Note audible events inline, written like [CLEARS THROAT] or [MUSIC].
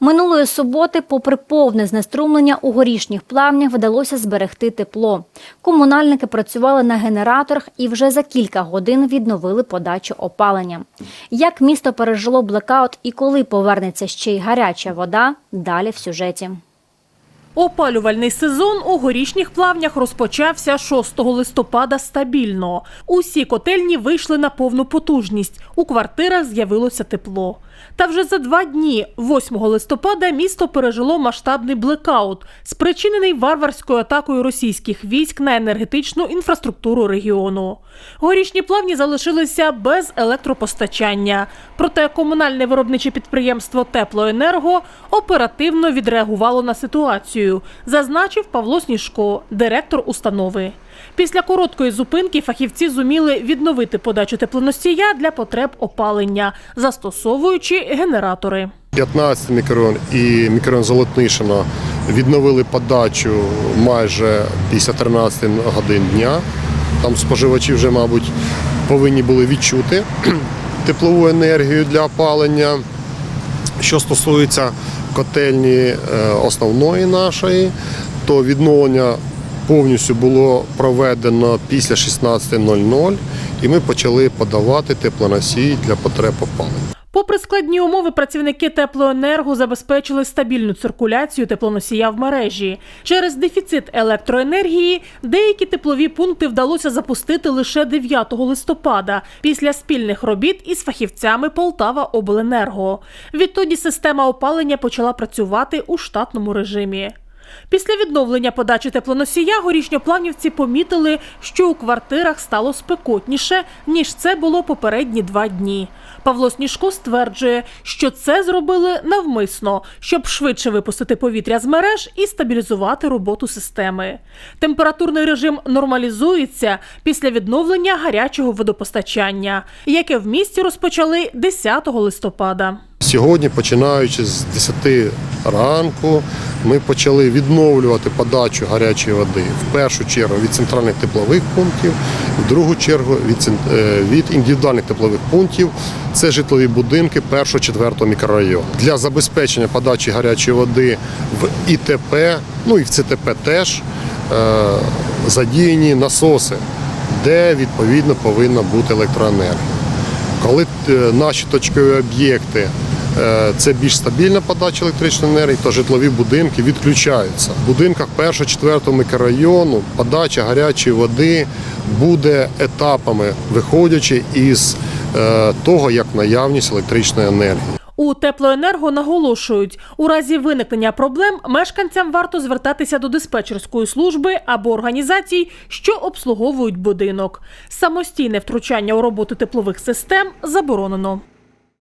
Минулої суботи, попри повне знеструмлення, у горішніх плавнях вдалося зберегти тепло. Комунальники працювали на генераторах і вже за кілька годин відновили подачу опалення. Як місто пережило блекаут і коли повернеться ще й гаряча вода, далі в сюжеті. Опалювальний сезон у горішніх плавнях розпочався 6 листопада стабільно. Усі котельні вийшли на повну потужність. У квартирах з'явилося тепло. Та вже за два дні, 8 листопада, місто пережило масштабний блекаут, спричинений варварською атакою російських військ на енергетичну інфраструктуру регіону. Горішні плавні залишилися без електропостачання. Проте комунальне виробниче підприємство Теплоенерго оперативно відреагувало на ситуацію, зазначив Павло Сніжко, директор установи. Після короткої зупинки фахівці зуміли відновити подачу теплоносія для потреб опалення, застосовуючи генератори. 15 мікрорайон і мікрорайон Золотнишина відновили подачу майже після 13 годин дня. Там споживачі вже, мабуть, повинні були відчути [CLEARS THROAT] теплову енергію для опалення. Що стосується котельні е, основної нашої, то відновлення повністю було проведено після 16.00 і ми почали подавати теплоносії для потреб опалення. Попри складні умови, працівники теплоенерго забезпечили стабільну циркуляцію теплоносія в мережі. Через дефіцит електроенергії деякі теплові пункти вдалося запустити лише 9 листопада після спільних робіт із фахівцями Полтава Обленерго. Відтоді система опалення почала працювати у штатному режимі. Після відновлення подачі теплоносія горішньоплавнівці помітили, що у квартирах стало спекотніше, ніж це було попередні два дні. Павло Сніжко стверджує, що це зробили навмисно, щоб швидше випустити повітря з мереж і стабілізувати роботу системи. Температурний режим нормалізується після відновлення гарячого водопостачання, яке в місті розпочали 10 листопада. Сьогодні, починаючи з 10 ранку, ми почали відновлювати подачу гарячої води в першу чергу від центральних теплових пунктів, в другу чергу від, е, від індивідуальних теплових пунктів. Це житлові будинки 1-4 мікрорайону. Для забезпечення подачі гарячої води в ІТП, ну і в ЦТП теж е, задіяні насоси, де відповідно повинна бути електроенергія. Коли е, наші точкові об'єкти це більш стабільна подача електричної енергії, то житлові будинки відключаються. В будинках 1-4 мікрорайону подача гарячої води буде етапами, виходячи із е, того, як наявність електричної енергії. У теплоенерго наголошують, у разі виникнення проблем мешканцям варто звертатися до диспетчерської служби або організацій, що обслуговують будинок. Самостійне втручання у роботу теплових систем заборонено.